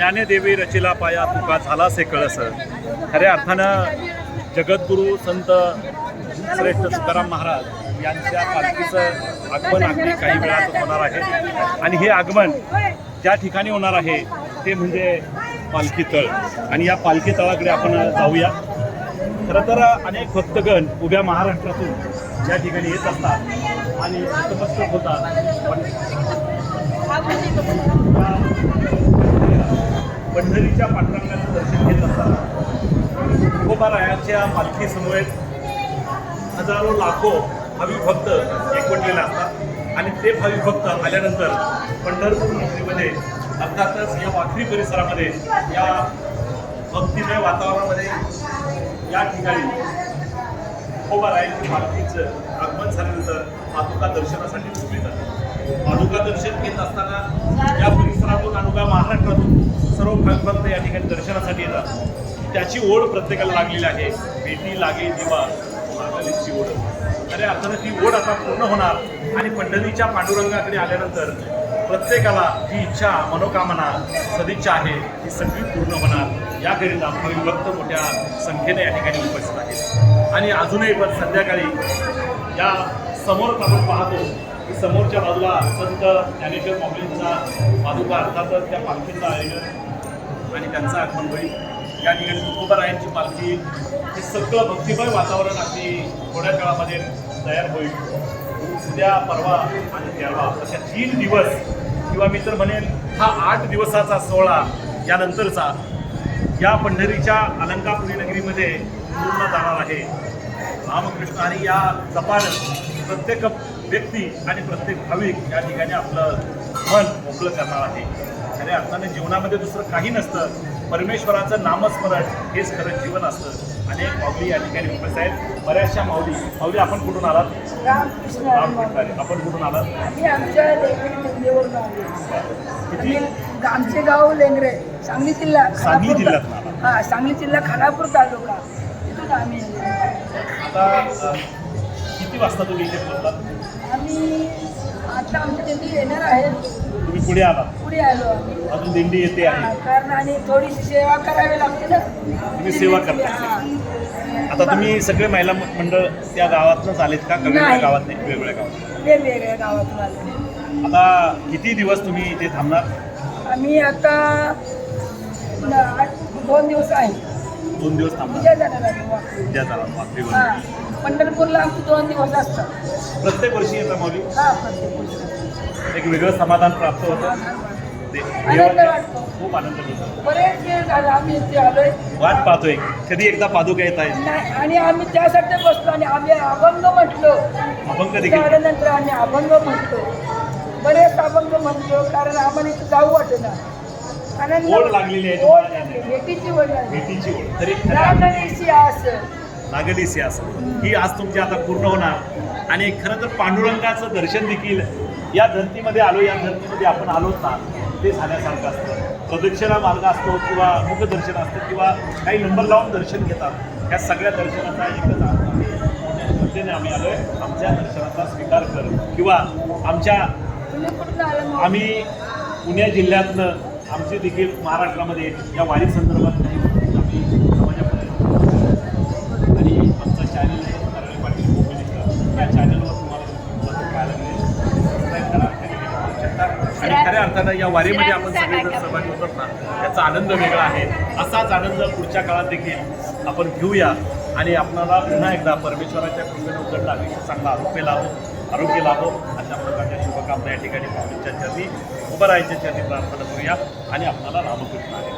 ज्ञानेदेवी रचिला पाया तुका झाला से कळस. खऱ्या अर्थानं जगद्गुरू संत श्रेष्ठ तुकाराम महाराज यांच्या पालखीचं आगमन अगदी काही वेळात होणार आहे. आणि हे आगमन ज्या ठिकाणी होणार आहे ते म्हणजे पालखी तळ. आणि या पालखी तळाकडे आपण जाऊया. खरं तर अनेक भक्तगण उभ्या महाराष्ट्रातून या ठिकाणी येत असतात आणि नतमस्तक होतात. पंढरीच्या पांडुरंगाचं दर्शन घेत असताना तुकोबारायाच्या पालखी हजारो लाखो भाविभक्त एकवटलेले असतात. आणि ते भाविभक्त आल्यानंतर पंढरपूर नगरीमध्ये अर्थातच या वाखरी परिसरामध्ये या भक्तिमय वातावरणामध्ये या ठिकाणी तुकोबारायांची पालखीचं आगमन झाल्यानंतर पादुका दर्शनासाठी उठली जाते पादुका दर्शन घेत असताना या परिसरातून महाराष्ट्रातून सर्व भाविक भक्त या ठिकाणी दर्शनासाठी येतात. त्याची ओढ प्रत्येकाला लागलेली आहे. भेटी लागे दिवा मागालीची ओढ. अरे अर्थानं ती ओढ आता पूर्ण होणार. आणि पंढरीच्या पांडुरंगाकडे आल्यानंतर प्रत्येकाला जी इच्छा मनोकामना सदिच्छा आहे ती सगळी पूर्ण होणार. याकरिता भक्त मोठ्या संख्येने या ठिकाणी उपस्थित आहेत. आणि अजूनही पण संध्याकाळी या समोर आपण पाहतो समोरच्या बाजूला संत ज्ञानेश्वर माऊलींचा पादुका अर्थातच त्या पालखीचं आयोजन आणि त्यांचं आगमन होईल. या ठिकाणी तुकोबारायांची पालखी हे सगळं भक्तिमय वातावरण अगदी थोड्या काळामध्ये तयार होईल. उद्या परवा आणि तेरवा अशा तीन दिवस किंवा मी तर म्हणेन हा आठ दिवसाचा सोहळा यानंतरचा या पंढरीच्या अलंकापुरी नगरीमध्ये पूर्ण जाणार आहे. रामकृष्ण आणि या जपानं प्रत्येक व्यक्ती आणि प्रत्येक भाविक या ठिकाणी आपलं मन मोकळं करणार आहे. खऱ्या अर्थाने जीवनामध्ये दुसरं काही नसतं. परमेश्वराचं नामस्मरण हेच खरं जीवन असतं. अनेक माऊली या ठिकाणी उपस्थित आहेत बऱ्याचशा माऊली. माऊली आपण कुठून आलात? रामकृष्ण. आपण कुठून आलात? आम्ही आमच्या किती? आमचे गाव लेंगरे सांगली जिल्हा सांगली खानापूर जिल्ह्यातून आला. ता- हा सांगली जिल्हा खानापूर तालुका. तिथून आम्ही आता किती वाजता तुम्ही इथे पोहोचलात? आम्ही आता आमची दिंडी येणार आहे तुम्ही पुढे आलो. आम्ही. अजून दिंडी येते हा, आहे कारण आणि थोडीशी सेवा करावी लागते ना. तुम्ही सेवा करता. हा. आता तुम्ही सगळे महिला मंडळ त्या गावातनंच आलेत का? का वेगवेगळ्या नाही. गावात नाही वेगवेगळ्या गावात? वेगवेगळ्या गावातून आलो. आता किती दिवस तुम्ही इथे थांबणार? आम्ही आता न- आठ- दोन दिवस आहे. दोन दिवस थांबणार. उद्या जाणार आहे. उद्या चला हा. पंढरपूरला आमचे दोन दिवस असतात. प्रत्येक वर्षी येतं माऊली? हा प्रत्येक गोष्ट. एक वेगळं समाधान प्राप्त होतं. खूप आनंद होतो बरेच वेळ झाला आम्ही इथे आलोय. वाट पाहतोय. कधी एकदा पादुका येत आहे आणि आम्ही त्यासाठी बसलो आणि आम्ही अभंग म्हटलो. अभंग झाल्यानंतर आम्ही अभंग म्हणतो बरेच अभंग म्हणतो कारण आम्हाला इथे जाऊ वाटेना आनंद लागलेली आहे भेटीची ओढ लागली. भेटीची ओढ. तरी आस. नागलीस सियास असं ही आज तुमची आता पूर्ण होणार. आणि खरं तर पांडुरंगाचं दर्शन देखील या धर्तीमध्ये आलो या धर्तीमध्ये आपण आलो ना ते झाल्यासारखं असतं. प्रदक्षिणा मार्ग असतो किंवा मुखदर्शन असतं किंवा काही नंबर लावून दर्शन घेतात. या सगळ्या दर्शनाचा एकच अर्थ आहे. श्रद्धेने आम्ही आलोय. आमच्या दर्शनाचा स्वीकार कर. किंवा आमच्या आम्ही पुणे जिल्ह्यातनं आमचे देखील महाराष्ट्रामध्ये या वारी संदर्भात काही आम्ही अर्थानं या वारीमध्ये आपण सगळे जर सहभागी होतात ना. याचा आनंद वेगळा आहे. असाच आनंद पुढच्या काळात देखील आपण घेऊया. आणि आपल्याला पुन्हा एकदा परमेश्वराच्या कृपेने उघडला. आयुष्य चांगला आरोग्य लाभो आरोग्य लाभो. अशा प्रकारच्या शुभकामना या ठिकाणी माऊलींच्या चरणी उभं राहायच्या चरणी प्रार्थना करूया. आणि आपल्याला रामकृष्ण आहे.